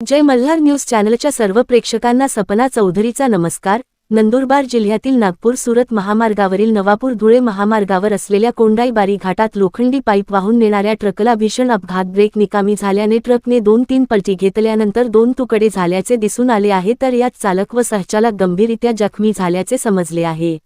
जय Malhar news चॅनलच्या सर्व प्रेक्षकांना सपना चौधरीचा नमस्कार. नंदुरबार जिल्ह्यातील नागपूर सुरत महामार्गावरील नवापूर धुळे महामार्गावर असलेल्या कोंडाईबारी घाटात लोखंडी पाईप वाहून नेणाऱ्या ट्रकला भीषण अपघात ब्रेक निकामी झाल्याने ट्रकने दोन तीन पलटी घेतल्यानंतर दोन तुकडे झाल्याचे दिसून आले आहे तर यात चालक व सहचालक गंभीररित्या जखमी झाल्याचे समजले आहे.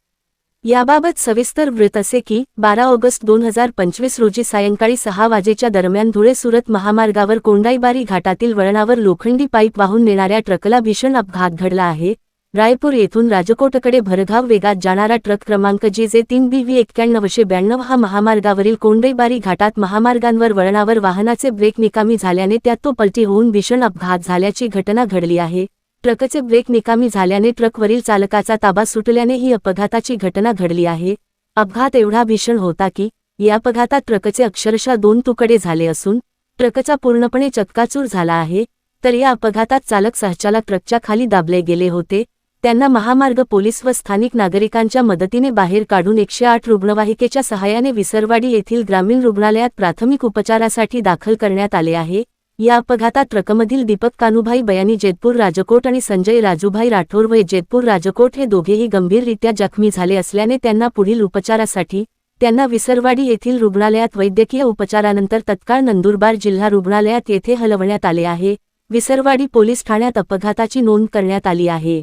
याबाबत सविस्तर वृत्त असे की बारा ऑगस्ट दोन हजार पंचवीस रोजी सायंकाळी सहा वाजेच्या दरम्यान धुळे सुरत महामार्गावर कोंडाईबारी घाटातील वळणावर लोखंडी पाईप वाहून नेणाऱ्या ट्रकला भीषण अपघात घडला आहे. रायपूर येथून राजकोटकडे भरधाव वेगात जाणारा ट्रक क्रमांक जे जे तीन बी व्ही एक्क्याण्णवशे ब्याण्णव हा महामार्गावरील कोंडईबारी घाटात महामार्गांवर वळणावर वाहनाचे ब्रेक निकामी झाल्याने त्यात तो पलटी होऊन भीषण अपघात झाल्याची घटना घडली आहे. ट्रकचे ब्रेक निकामी झाल्याने ट्रकवरील चालकाचा ताबा सुटल्याने ही अपघाताची घटना घडली आहे. अपघात एवढा भीषण होता की या अपघातात ट्रकचे अक्षरशः दोन तुकडे झाले असून ट्रकचा पूर्णपणे चक्काचूर झाला आहे तर या अपघातात चालक सहचालक ट्रकच्या खाली दाबले गेले होते. त्यांना महामार्ग पोलीस व स्थानिक नागरिकांच्या मदतीने बाहेर काढून एकशे आठ रुग्णवाहिकेच्या सहाय्याने विसरवाडी येथील ग्रामीण रुग्णालयात प्राथमिक उपचारासाठी दाखल करण्यात आले आहे. या अपघातात ट्रकमधील दीपक कानुभाई बयानी जेतपूर राजकोट आणि संजय राजूभाई राठोर व जेतपूर राजकोट हे दोघेही गंभीररित्या जखमी झाले असल्याने त्यांना पुढील उपचारासाठी त्यांना विसरवाडी येथील रुग्णालयात वैद्यकीय उपचारानंतर तत्काळ नंदुरबार जिल्हा रुग्णालयात येथे हलवण्यात आले आहे. विसरवाडी पोलीस ठाण्यात अपघाताची नोंद करण्यात आली आहे.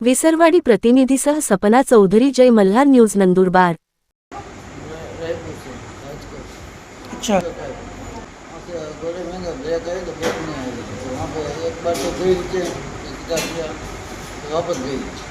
विसरवाडी प्रतिनिधीसह सपना चौधरी जय मल्हार न्यूज नंदुरबार. रायपुर से राजकोट अच्छा वहाँ से गोले महंगा ब्रेक आए तो ब्रेक नहीं आए तो वहाँ पे